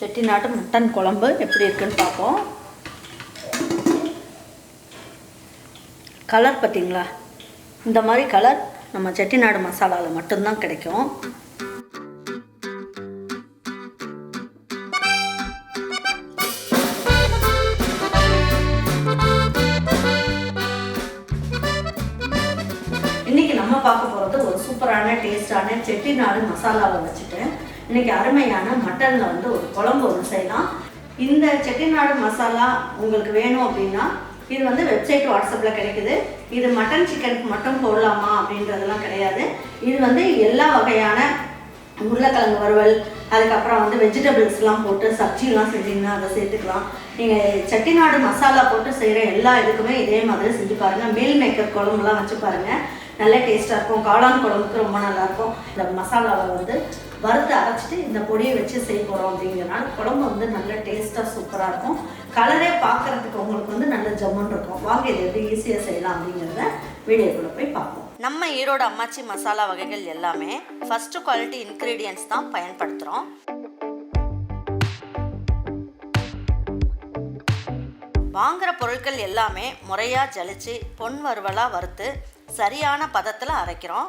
செட்டிநாட்டு mutton குழம்பு எப்படி இருக்குன்னு பார்ப்போம். கலர் பார்த்தீங்களா? இந்த மாதிரி கலர் நம்ம செட்டிநாடு மசாலாவில் மட்டும்தான் கிடைக்கும். இன்னைக்கு நம்ம பார்க்க போகிறது ஒரு சூப்பரான டேஸ்டான செட்டிநாடு மசாலாவை வச்சுட்டு இன்னைக்கு அருமையான மட்டனில் வந்து ஒரு குழம்பு ஒன்று செய்யலாம். இந்த செட்டிநாடு மசாலா உங்களுக்கு வேணும் அப்படின்னா இது வந்து வெப்சைட் வாட்ஸ்அப்பில் கிடைக்குது. இது மட்டன் சிக்கனுக்கு மட்டும் போடலாமா அப்படின்றதெல்லாம் கிடையாது. இது வந்து எல்லா வகையான உருளைக்கிழங்கு வறுவல் அதுக்கப்புறம் வந்து வெஜிடபிள்ஸ்லாம் போட்டு சப்ஜிலாம் செஞ்சீங்கன்னா அதை சேர்த்துக்கலாம். நீங்கள் செட்டிநாடு மசாலா போட்டு செய்கிற எல்லா இதுக்குமே இதே மாதிரி செஞ்சு பாருங்கள் மீல் மேக்கர் குழம்புலாம் வச்சு பாருங்கள் நல்ல டேஸ்ட்டாக இருக்கும். காளான் குழம்புக்கு ரொம்ப நல்லாயிருக்கும் இந்த மசாலாவை வந்து வறுத்து அரைச்சிட்டு இந்த பொடியை வச்சு செய்ய போகிறோம் அப்படிங்கிறனால குழம்பு வந்து நல்ல டேஸ்ட்டாக சூப்பராக இருக்கும். கலரே பார்க்குறதுக்கு உங்களுக்கு வந்து நல்ல ஜம்முன்னு இருக்கும். வாங்க இது எப்படி ஈஸியாக செய்யலாம் அப்படிங்கிறத வீடியோக்குள்ளே போய் பார்ப்போம். நம்ம ஈரோடு அம்மாச்சி மசாலா வகைகள் எல்லாமே ஃபஸ்ட்டு குவாலிட்டி இன்க்ரீடியன்ஸ் தான் பயன்படுத்துகிறோம் வாங்குற பொருட்கள் எல்லாமே முறையாக ஜலிச்சு பொன் வறுவலாக வறுத்து சரியான பதத்தில் அரைக்கிறோம்.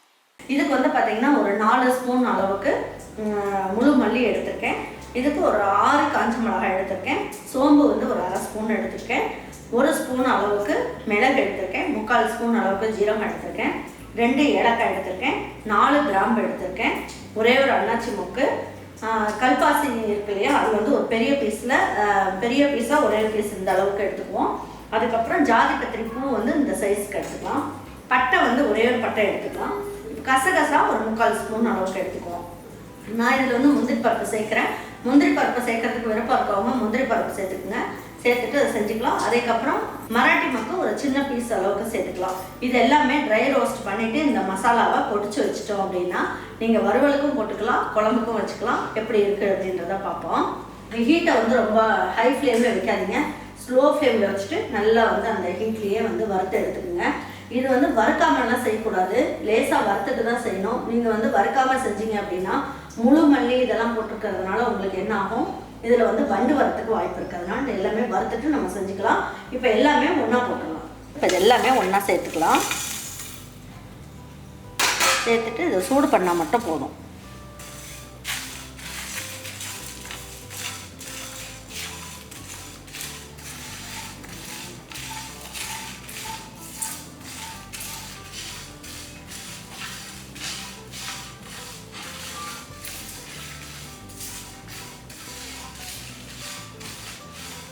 இதுக்கு வந்து பார்த்தீங்கன்னா ஒரு நாலு ஸ்பூன் அளவுக்கு முழு மல்லி எடுத்திருக்கேன். இதுக்கு ஒரு ஆறு காஞ்ச மிளகாய் எடுத்திருக்கேன். சோம்பு வந்து ஒரு அரை ஸ்பூன் எடுத்திருக்கேன். ஒரு ஸ்பூன் அளவுக்கு மிளகு எடுத்திருக்கேன். முக்கால் ஸ்பூன் அளவுக்கு ஜீரகம் எடுத்திருக்கேன். ரெண்டு ஏலக்காய் எடுத்திருக்கேன். நாலு கிராம்பு எடுத்திருக்கேன். ஒரே ஒரு அண்ணாச்சி மொக்கு. கல்பாசி இருக்கு இல்லையா? அது வந்து ஒரு பெரிய பீஸில் பெரிய பீஸாக ஒரே பீஸ் இந்த அளவுக்கு எடுத்துக்குவோம். அதுக்கப்புறம் ஜாதி கத்திரி பூ வந்து இந்த சைஸ்க்கு எடுத்துக்கலாம். பட்டை வந்து ஒரே ஒரு பட்டை எடுத்துக்கலாம். கசகசா ஒரு முக்கால் ஸ்பூன் அளவுக்கு எடுத்துக்குவோம். நான் இதில் வந்து முந்திரி பருப்பு சேர்க்குறேன். முந்திரி பருப்பு சேர்க்கறதுக்கு விருப்பம் இருக்கவங்க முந்திரி பருப்பு சேர்த்துக்குங்க. சேர்த்துட்டு அதை செஞ்சுக்கலாம். அதுக்கப்புறம் மராட்டி மக்கள் ஒரு சின்ன பீஸ் அளவுக்கு சேர்த்துக்கலாம். இது எல்லாமே ட்ரை ரோஸ்ட் பண்ணிவிட்டு இந்த மசாலாவை பொடிச்சு வச்சுட்டோம் அப்படின்னா நீங்கள் வறுவலுக்கும் போட்டுக்கலாம் குழம்புக்கும் வச்சுக்கலாம் எப்படி இருக்குது அப்படின்றத பார்ப்போம். ஹீட்டை வந்து ரொம்ப ஹை ஃப்ளேமில் வைக்காதீங்க. ஸ்லோ ஃப்ளேமில் வச்சுட்டு நல்லா வந்து அந்த ஹீட்லேயே வந்து வறுத்து எடுத்துக்கோங்க. இது வந்து வறுக்காமலாம் செய்யக்கூடாது. லேசாக வறுத்துட்டு தான் செய்யணும். நீங்கள் வந்து வறுக்காமல் செஞ்சீங்க அப்படின்னா முழு மல்லி இதெல்லாம் போட்டிருக்கிறதுனால உங்களுக்கு என்ன ஆகும்? இதில் வந்து வண்டு வரத்துக்கு வாய்ப்பு இருக்கிறதுனால எல்லாமே வறுத்துட்டு நம்ம செஞ்சுக்கலாம். இப்போ எல்லாமே ஒன்றா போட்டுக்கலாம். இப்போ இது எல்லாமே ஒன்றா சேர்த்துக்கலாம். சேர்த்துட்டு இதை சூடு பண்ணால் மட்டும் போதும்.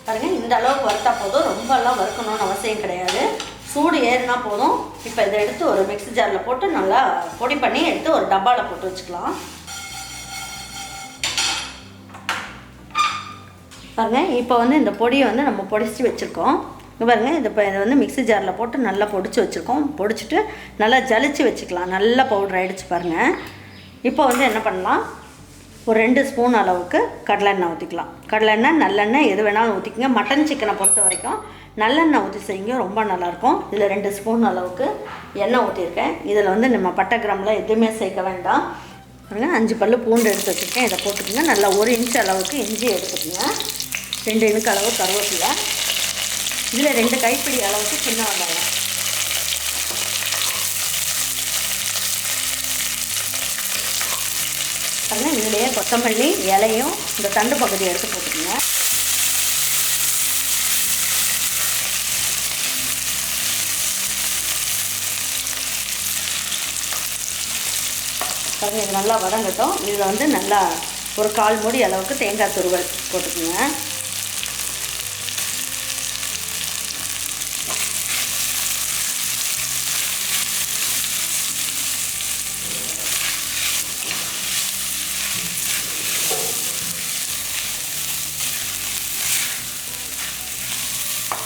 பாருங்கள் இந்த அளவுக்கு வறுத்தா போதும். ரொம்பலாம் வறுக்கணும்னு அவசியம் கிடையாது. சூடு ஏறினா போதும். இப்போ இதை எடுத்து ஒரு மிக்ஸி ஜாரில் போட்டு நல்லா பொடி பண்ணி எடுத்து ஒரு டப்பாவில் போட்டு வச்சுக்கலாம். பாருங்கள் இப்போ வந்து இந்த பொடியை வந்து நம்ம பொடிச்சு வச்சுருக்கோம். பாருங்கள் பாருங்க இது இப்போ இதை வந்து மிக்ஸி ஜாரில் போட்டு நல்லா பொடிச்சு வச்சுருக்கோம். பொடிச்சிட்டு நல்லா ஜலிச்சு வச்சுக்கலாம். நல்லா பவுடர் ஆகிடுச்சு பாருங்கள் இப்போ வந்து என்ன பண்ணலாம்? ஒரு ரெண்டு ஸ்பூன் அளவுக்கு கடலெண்ணெய் ஊற்றிக்கலாம் கடலெண்ணெய் நல்லெண்ணெய் எது வேணாலும் ஊற்றிக்கங்க மட்டன் சிக்கனை பொறுத்த வரைக்கும் நல்லெண்ணெய் ஊற்றி செய்யுங்க ரொம்ப நல்லாயிருக்கும். இதில் ரெண்டு ஸ்பூன் அளவுக்கு எண்ணெய் ஊற்றிருக்கேன் இதில் வந்து நம்ம பட்டை கிராமில் எதுவுமே சேர்க்க வேண்டாம். பாருங்க அஞ்சு பல்லு பூண்டு எடுத்து வச்சுருக்கேன். இதை போட்டுக்கோங்க. நல்லா ஒரு இன்ச் அளவுக்கு இஞ்சி எடுத்துக்கோங்க. ரெண்டு இனுக்கு அளவு கருவேப்பிலை. இதில் ரெண்டு கைப்பிடி அளவுக்கு சின்ன வெங்காயம். பாருங்க இதுலேயே கொத்தமல்லி இலையும் இந்த தண்டு பகுதியை எடுத்து போட்டுக்கோங்க. பாருங்கள் இது நல்லா வதங்கட்டும். இதில் வந்து நல்லா ஒரு கால் மூடி அளவுக்கு தேங்காய் துருவல் போட்டுக்கோங்க.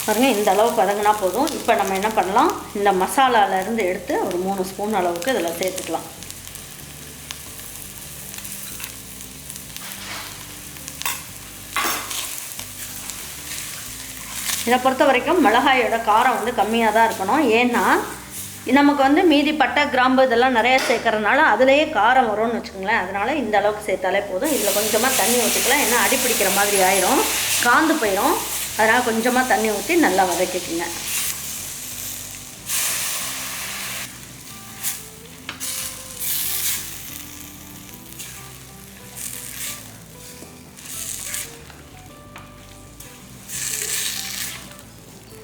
பாருங்கள் இந்த அளவுக்கு வதங்கினா போதும். இப்போ நம்ம என்ன பண்ணலாம்? இந்த மசாலாவிலேருந்து எடுத்து ஒரு மூணு ஸ்பூன் அளவுக்கு இதில் சேர்த்துக்கலாம். இதை பொறுத்த வரைக்கும் மிளகாயோட காரம் வந்து கம்மியாக தான் இருக்கணும். ஏன்னா நமக்கு வந்து மீதி பட்டை கிராம்பு இதெல்லாம் நிறைய சேர்க்கறதுனால அதுலேயே காரம் வரும்னு வச்சுக்கோங்களேன். அதனால் இந்த அளவுக்கு சேர்த்தாலே போதும். இதில் கொஞ்சமாக தண்ணி ஊற்றிக்கலாம் ஏன்னா அடி பிடிக்கிற மாதிரி ஆயிரும். காந்து போயிடும் அதனால் கொஞ்சமாக தண்ணி ஊற்றி நல்லா வதக்கிக்குங்க.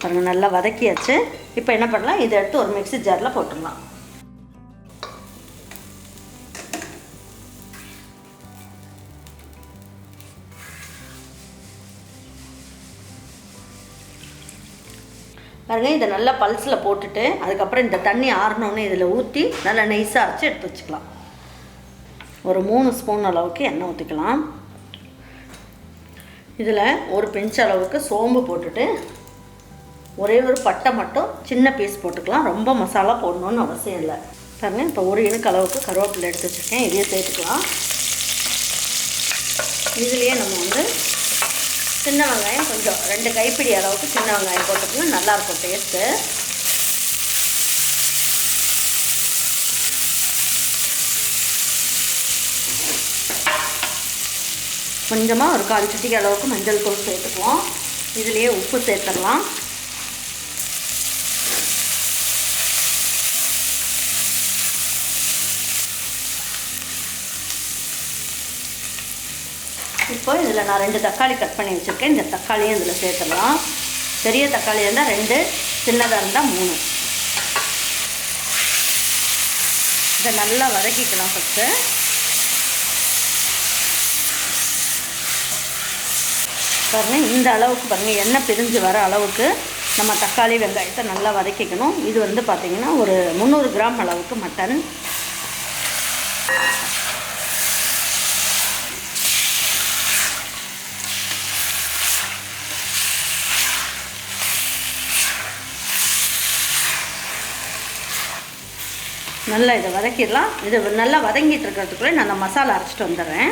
பாருங்கள் நல்லா வதக்கியாச்சு. இப்போ என்ன பண்ணலாம்? இதை எடுத்து ஒரு மிக்சி ஜாரில் போட்டுடலாம் பாருங்கள் இதை நல்லா பல்ஸில் போட்டுட்டு அதுக்கப்புறம் இந்த தண்ணி ஆறணுன்னு இதில் ஊற்றி நல்லா நைஸாக அரைச்சி எடுத்து வச்சுக்கலாம். ஒரு மூணு ஸ்பூன் அளவுக்கு எண்ணெய் ஊற்றிக்கலாம் இதில் ஒரு பிஞ்ச் அளவுக்கு சோம்பு போட்டுட்டு ஒரே ஒரு பட்டை மட்டும் சின்ன பீஸ் போட்டுக்கலாம். ரொம்ப மசாலா போடணும்னு அவசியம் இல்லை. பாருங்க இப்போ ஒரு இனுக்கு அளவுக்கு கருவேப்பிலை எடுத்து வச்சுருக்கேன். இதையே சேர்த்துக்கலாம். இதுலேயே நம்ம வந்து சின்ன வெங்காயம் கொஞ்சம் ரெண்டு கைப்பிடி அளவுக்கு சின்ன வெங்காயம் போட்டுக்கணும் நல்லாயிருக்கும் டேஸ்ட்டு கொஞ்சமாக ஒரு கால் சிட்டிக்கு அளவுக்கு மஞ்சள் தூள் சேர்த்துக்குவோம். இதுலேயே உப்பு சேர்த்துடலாம். இப்போ இதில் நான் ரெண்டு தக்காளி கட் பண்ணி வச்சுருக்கேன். இந்த தக்காளியும் இதில் சேர்த்துடலாம். பெரிய தக்காளி இருந்தால் ரெண்டு சின்னதாக இருந்தால் மூணு. இதை நல்லா வதக்கிக்கலாம் ஃபஸ்ட்டு பாருங்க இந்த அளவுக்கு பாருங்கள் எண்ணெய் பிரிஞ்சு வர அளவுக்கு நம்ம தக்காளி வெங்காயத்தை நல்லா வதக்கிக்கணும். இது வந்து பார்த்திங்கன்னா ஒரு முந்நூறு கிராம் அளவுக்கு மட்டன். நல்லா இதை வதக்கிடலாம். இது நல்லா வதங்கிட்டு இருக்கிறதுக்குள்ளே நான் அந்த மசாலா அரைச்சிட்டு வந்துடுறேன்.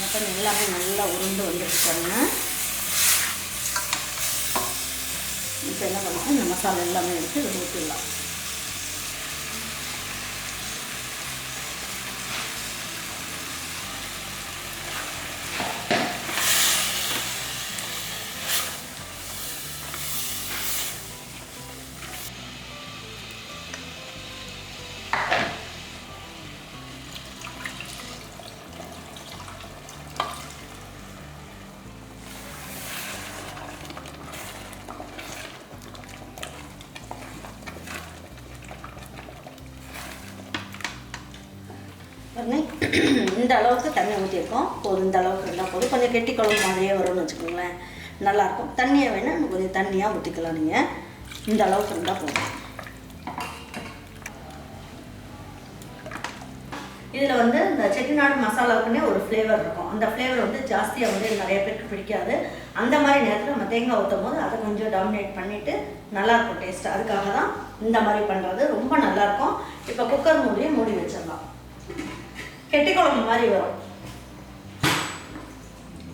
மட்டன் எல்லாமே நல்லா உருண்டு வந்துருக்காங்க இப்போ என்ன பண்ணலாம்? இந்த மசாலா எல்லாமே எடுத்து இதை ஊற்றிடலாம் இந்த அளவுக்கு தண்ணி ஊற்றிருக்கோம் போதும் இந்த அளவுக்கு இருந்தால் போதும். கொஞ்சம் கெட்டி குழம்பு மாதிரியே வரும்னு வச்சுக்கோங்களேன். நல்லாயிருக்கும். தண்ணியை வேணால் கொஞ்சம் தண்ணியாக ஊற்றிக்கலாம் நீங்கள் இந்த அளவுக்கு இருந்தால் போதும். இதில் வந்து இந்த செட்டிநாடு மசாலாவுக்குன்னே ஒரு ஃப்ளேவர் இருக்கும். அந்த ஃப்ளேவர் வந்து ஜாஸ்தியாக வந்து நிறைய பேருக்கு பிடிக்காது. அந்த மாதிரி நேரத்தில் நம்ம தேங்காய் ஊற்றும் போது அதை கொஞ்சம் டாமினேட் பண்ணிவிட்டு நல்லாயிருக்கும் டேஸ்ட் அதுக்காக தான் இந்த மாதிரி பண்ணுறது ரொம்ப நல்லாயிருக்கும். இப்போ குக்கர் மூடியை மூடி வச்சிடலாம். கெட்டி குழம்பு மாதிரி வரும்.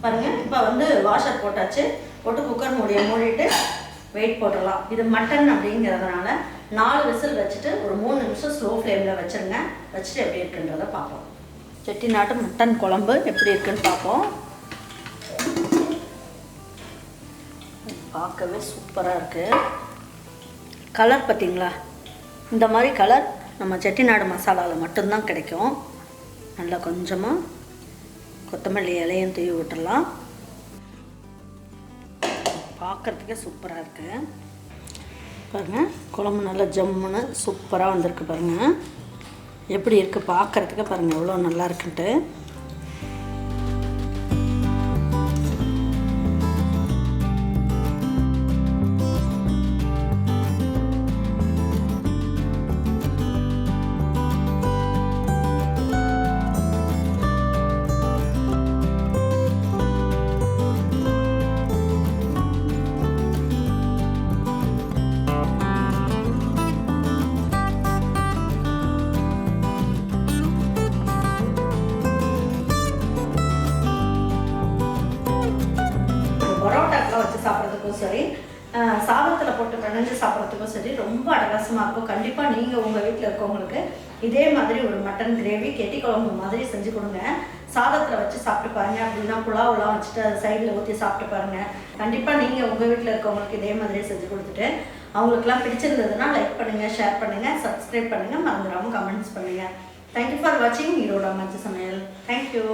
பாருங்க இப்போ வந்து வாஷர் போட்டாச்சு. போட்டு குக்கர் மூடிய மூடிட்டு வெயிட் போட்டுடலாம். இது மட்டன் அப்படிங்கிறதுனால நாலு விசில் வச்சுட்டு ஒரு மூணு நிமிஷம் ஸ்லோ ஃப்ளேமில் வச்சுருங்க. வச்சுட்டு எப்படி இருக்குன்றதை பார்ப்போம். செட்டிநாட்டு மட்டன் குழம்பு எப்படி இருக்குன்னு பார்ப்போம். பார்க்கவே சூப்பராக இருக்குது கலர் பார்த்தீங்களா? இந்த மாதிரி கலர் நம்ம செட்டிநாடு மசாலாவில் மட்டும்தான் கிடைக்கும். நல்லா கொஞ்சமாக கொத்தமல்லி இலையும் தூவி விட்டுடலாம் பார்க்குறதுக்கே சூப்பராக இருக்கு. பாருங்கள் குழம்பு நல்லா ஜம்முன்னு சூப்பராக வந்திருக்கு பாருங்கள் எப்படி இருக்குது பார்க்குறதுக்கு பாருங்கள் எவ்வளோ நல்லா இருக்குன்ட்டு. சாதத்தில் போட்டு பிணைஞ்சு சாப்பிட்றதுக்கும் சரி ரொம்ப அட்டகாசமாக இருக்கும். கண்டிப்பாக நீங்கள் உங்கள் வீட்டில் இருக்கவங்களுக்கு இதே மாதிரி ஒரு மட்டன் கிரேவி கெட்டி குழம்பு மாதிரி செஞ்சு கொடுங்க. சாதத்தில் வச்சு சாப்பிட்டு பாருங்க. அப்படின்னா புலாவெலாம் வச்சுட்டு அதை சைடில் ஊற்றி சாப்பிட்டு பாருங்க. கண்டிப்பாக நீங்கள் உங்கள் வீட்டில் இருக்கவங்களுக்கு இதே மாதிரியே செஞ்சு கொடுத்துட்டு அவங்களுக்குலாம் பிடிச்சிருந்ததுன்னா லைக் பண்ணுங்கள் ஷேர் பண்ணுங்கள் சப்ஸ்கிரைப் பண்ணுங்கள் மறந்துடாமல் கமெண்ட்ஸ் பண்ணுங்கள் தேங்க்யூ ஃபார் வாட்சிங் ஈரோட மஞ்சள் சமையல். தேங்க்யூ